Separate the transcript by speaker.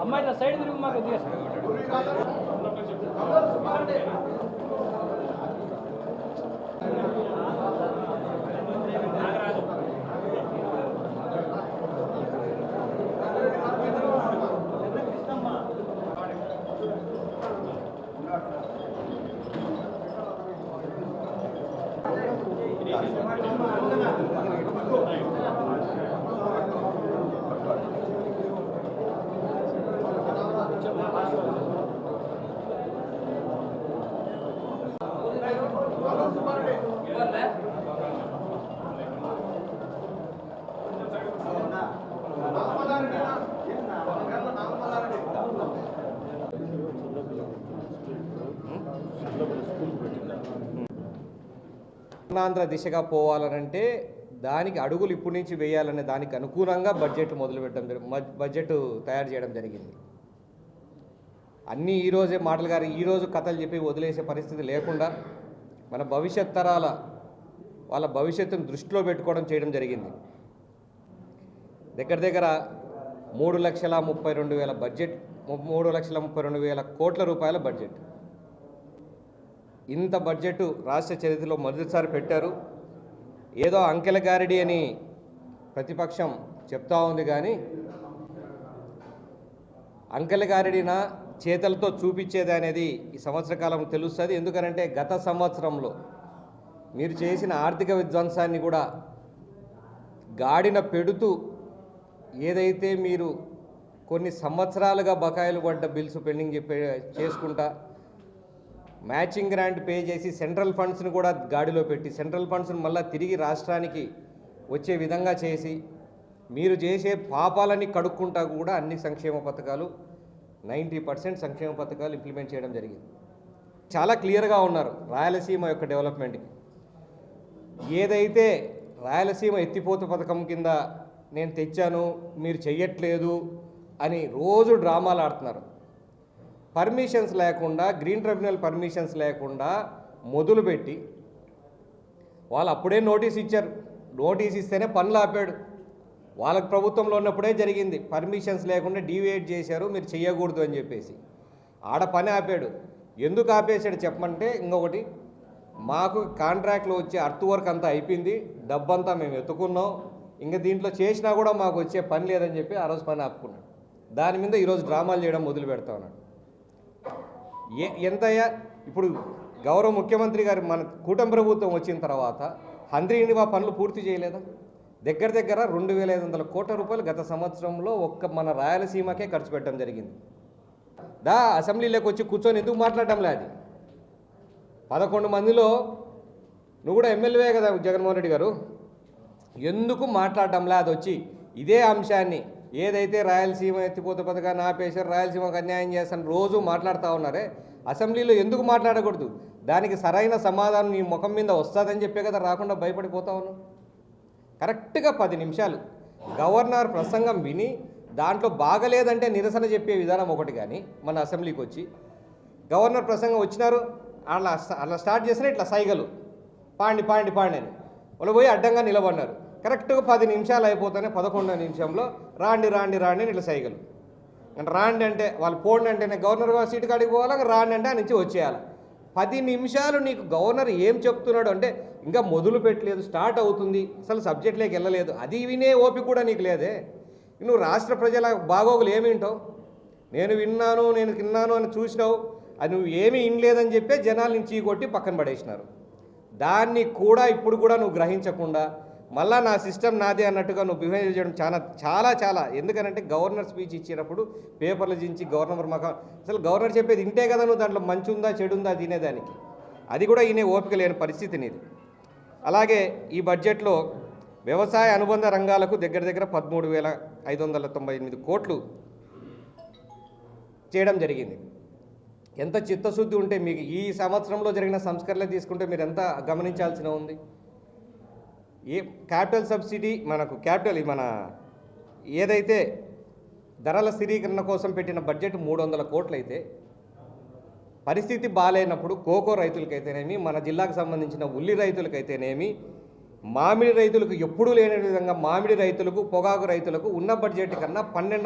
Speaker 1: అమ్మాయి సైడ్ తిరుగు మాకు కొద్దిగా
Speaker 2: దిశగా పోవాలనంటే దానికి అడుగులు ఇప్పటి నుంచి వేయాలనే దానికి అనుకూలంగా బడ్జెట్ మొదలుపెట్టడం జరి- బడ్జెట్ తయారు చేయడం జరిగింది. అన్నీ ఈరోజే మాటలు గారు ఈరోజు కథలు చెప్పి వదిలేసే పరిస్థితి లేకుండా మన భవిష్యత్ తరాల వాళ్ళ భవిష్యత్తును దృష్టిలో పెట్టుకోవడం చేయడం జరిగింది. దగ్గర దగ్గర మూడు లక్షల ముప్పై రెండు వేల బడ్జెట్ మూడు లక్షల ముప్పై రెండు వేల కోట్ల రూపాయల బడ్జెట్ ఇంత బడ్జెట్ రాష్ట్ర చరిత్రలో మొదటిసారి పెట్టారు. ఏదో అంకెల గారిడి అని ప్రతిపక్షం చెప్తా ఉంది కానీ అంకెల గారిడిన చేతలతో చూపించేది అనేది ఈ సంవత్సర కాలం తెలుస్తుంది. ఎందుకనంటే గత సంవత్సరంలో మీరు చేసిన ఆర్థిక విధ్వంసాన్ని కూడా గాడిన పెడుతూ ఏదైతే మీరు కొన్ని సంవత్సరాలుగా బకాయిలు పడ్డ బిల్స్ పెండింగ్ చెప్పే చేసుకుంటా మ్యాచింగ్ గ్రాంట్ పే చేసి సెంట్రల్ ఫండ్స్ని కూడా గాడిలో పెట్టి సెంట్రల్ ఫండ్స్ని మళ్ళీ తిరిగి రాష్ట్రానికి వచ్చే విధంగా చేసి మీరు చేసే పాపాలని కడుక్కుంటా కూడా అన్ని సంక్షేమ పథకాలు నైంటీ పర్సెంట్ సంక్షేమ పథకాలు ఇంప్లిమెంట్ చేయడం జరిగింది. చాలా క్లియర్గా ఉన్నారు రాయలసీమ యొక్క డెవలప్మెంట్కి. ఏదైతే రాయలసీమ ఎత్తిపోత పథకం కింద నేను తెచ్చాను మీరు చెయ్యట్లేదు అని రోజు డ్రామాలు ఆడుతున్నారు. పర్మిషన్స్ లేకుండా గ్రీన్ ట్రిబ్యునల్ పర్మిషన్స్ లేకుండా మొదలుపెట్టి వాళ్ళు అప్పుడే నోటీస్ ఇచ్చారు. నోటీస్ ఇస్తేనే పనులు ఆపాడు. వాళ్ళకి ప్రభుత్వంలో ఉన్నప్పుడే జరిగింది. పర్మిషన్స్ లేకుండా డీవియేట్ చేశారు మీరు చేయకూడదు అని చెప్పేసి. ఆడ పని ఆపాడు. ఎందుకు ఆపేశాడు చెప్పమంటే ఇంకొకటి మాకు కాంట్రాక్ట్లో వచ్చే అర్త్ వర్క్ అంతా అయిపోయింది. డబ్బంతా మేము ఎత్తుకున్నాం. ఇంకా దీంట్లో చేసినా కూడా మాకు వచ్చే పని లేదని చెప్పి ఆ రోజు పని ఆపుకున్నాడు. దాని మీద ఈరోజు డ్రామాలు చేయడం మొదలు పెడతా ఉన్నాడు. ఏ ఎంతయ్యా? ఇప్పుడు గౌరవ ముఖ్యమంత్రి గారు మన కూటమి ప్రభుత్వం వచ్చిన తర్వాత హంద్రీనివా పనులు పూర్తి చేయలేదా? దగ్గర దగ్గర రెండు వేల ఐదు వందల కోట్ల రూపాయలు గత సంవత్సరంలో ఒక్క మన రాయలసీమకే ఖర్చు పెట్టడం జరిగింది. దా అసెంబ్లీలోకి వచ్చి కూర్చొని ఎందుకు మాట్లాడడంలే అది పదకొండు మందిలో నువ్వు కూడా ఎమ్మెల్యే కదా జగన్మోహన్ రెడ్డి గారు. ఎందుకు మాట్లాడటంలే అది వచ్చి ఇదే అంశాన్ని ఏదైతే రాయలసీమ ఎత్తిపోత పథకాన్ని ఆపేశారు రాయలసీమకు అన్యాయం చేస్తాను రోజు మాట్లాడుతూ ఉన్నారే. అసెంబ్లీలో ఎందుకు మాట్లాడకూడదు? దానికి సరైన సమాధానం నీ ముఖం మీద వస్తుందని చెప్పే కదా రాకుండా భయపడిపోతా ఉన్నావు. కరెక్ట్గా పది నిమిషాలు. గవర్నర్ ప్రసంగం విని దాంట్లో బాగలేదంటే నిరసన చెప్పే విధానం ఒకటి కానీ మన అసెంబ్లీకి వచ్చి గవర్నర్ ప్రసంగం వచ్చినారు అలా అలా స్టార్ట్ చేసినా ఇట్లా సైగలు. పాండి పాండి పాండి అని. వాళ్ళు పోయి అడ్డంగా నిలబడినారు. కరెక్ట్గా పది నిమిషాలు అయిపోతానే పదకొండో నిమిషంలో రాండి రాండి రాండి అని ఇట్లా సైగలు అంటే రాండి అంటే వాళ్ళు పోండి అంటేనే గవర్నర్ గారు సీటు కాడికి పోవాలి రాండి అంటే ఆ నుంచి వచ్చేయాలి. పది నిమిషాలు నీకు గవర్నర్ ఏం చెప్తున్నాడు అంటే ఇంకా మొదలు పెట్టలేదు స్టార్ట్ అవుతుంది అసలు సబ్జెక్ట్లోకి వెళ్ళలేదు. అది వినే ఓపిక కూడా నీకు లేదే. నువ్వు రాష్ట్ర ప్రజల బాగోగులు ఏమి వింటావు? నేను విన్నాను నేను విన్నాను అని చూసినావు. అది నువ్వు ఏమీ వినలేదని చెప్పే జనాల నుంచి కొట్టి పక్కన పడేసినారు. దాన్ని కూడా ఇప్పుడు కూడా నువ్వు గ్రహించకుండా మళ్ళా నా సిస్టమ్ నాదే అన్నట్టుగా నువ్వు బిహేవ్ చేయడం చాలా చాలా చాలా. ఎందుకనంటే గవర్నర్ స్పీచ్ ఇచ్చేటప్పుడు పేపర్లు చించి గవర్నర్ మకం అసలు గవర్నర్ చెప్పేది ఇంటే కదా నువ్వు దాంట్లో మంచి ఉందా చెడు ఉందా తినేదానికి. అది కూడా ఈయన ఓపిక లేని పరిస్థితి నీది. అలాగే ఈ బడ్జెట్లో వ్యవసాయ అనుబంధ రంగాలకు దగ్గర దగ్గర పదమూడు వేల ఐదు వందల తొంభై ఎనిమిది కోట్లు చేయడం జరిగింది. ఎంత చిత్తశుద్ధి ఉంటే మీకు ఈ సంవత్సరంలో జరిగిన సంస్కరణలు తీసుకుంటే మీరు ఎంత గమనించాల్సిన ఉంది? ఏ క్యాపిటల్ సబ్సిడీ మనకు క్యాపిటల్ మన ఏదైతే ధరల స్థిరీకరణ కోసం పెట్టిన బడ్జెట్ మూడు వందల కోట్లు అయితే పరిస్థితి బాగాలేనప్పుడు కోకో రైతులకైతేనేమి మన జిల్లాకు సంబంధించిన ఉల్లి రైతులకైతేనేమి మామిడి రైతులకు ఎప్పుడూ లేని విధంగా మామిడి రైతులకు పొగాకు రైతులకు ఉన్న బడ్జెట్ కన్నా పన్నెండు